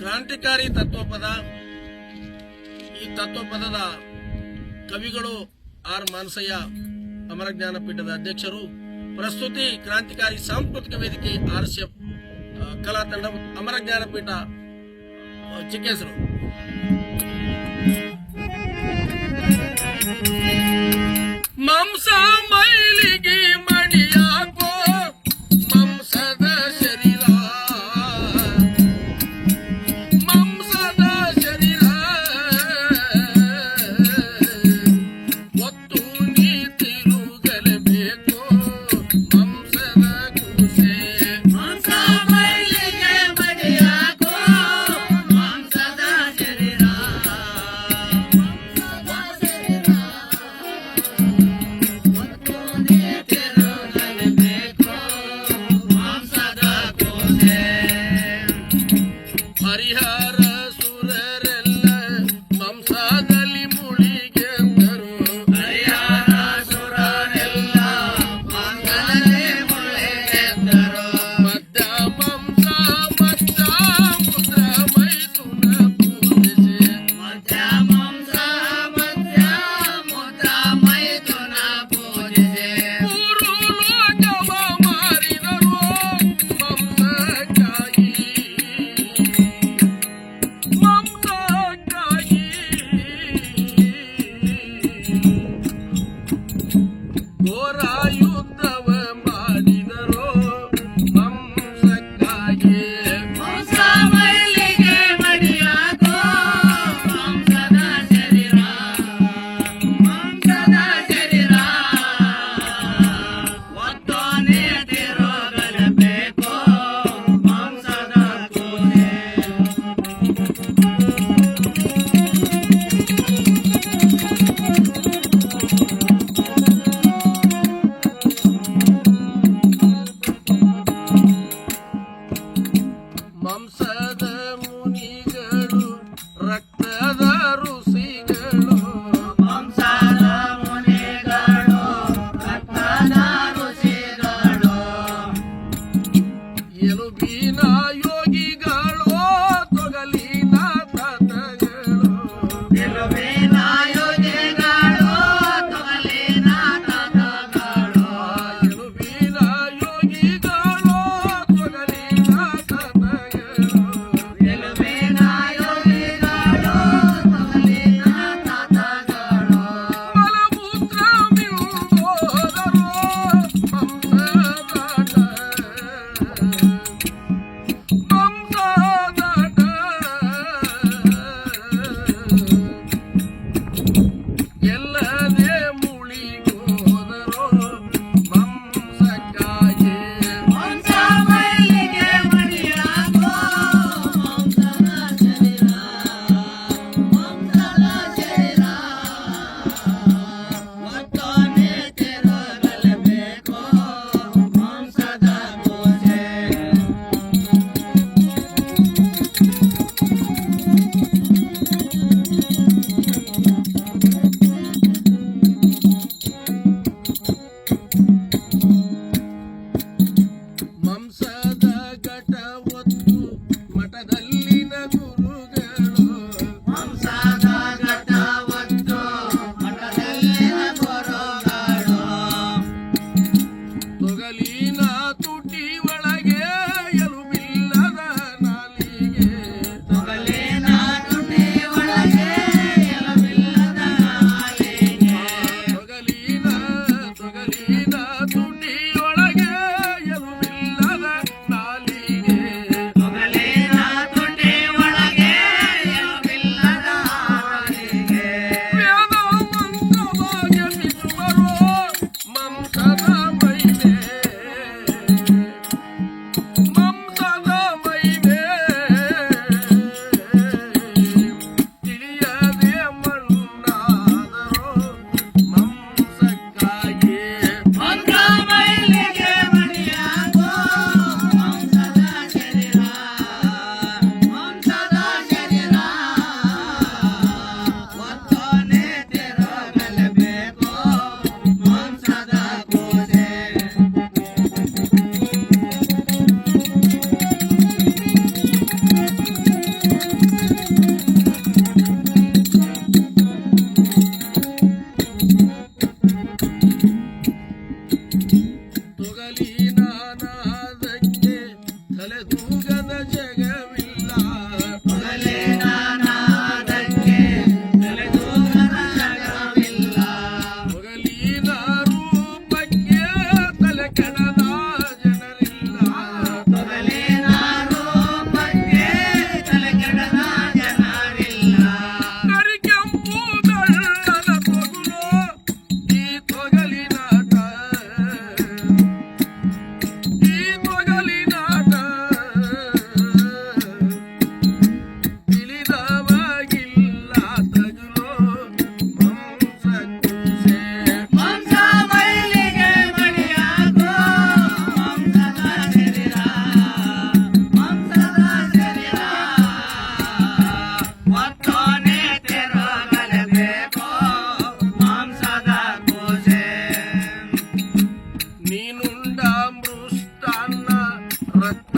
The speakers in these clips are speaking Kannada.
ಕ್ರಾಂತಿಕಾರಿ ತತ್ವಪದ, ಈ ತತ್ವಪದದ ಕವಿಗಳು ಆರ್ ಮಾನಸಯ್ಯ ಅಮರ ಜ್ಞಾನಪೀಠದ ಅಧ್ಯಕ್ಷರು. ಪ್ರಸ್ತುತಿ ಕ್ರಾಂತಿಕಾರಿ ಸಾಂಸ್ಕೃತಿಕ ವೇದಿಕೆ ಆರ್ ಸಿ ಎಫ್ ಕಲಾ ಅಮರ ಜ್ಞಾನಪೀಠ ಚಿಕ್ಕೇಸರು. 赢了 Correct.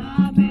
Amen.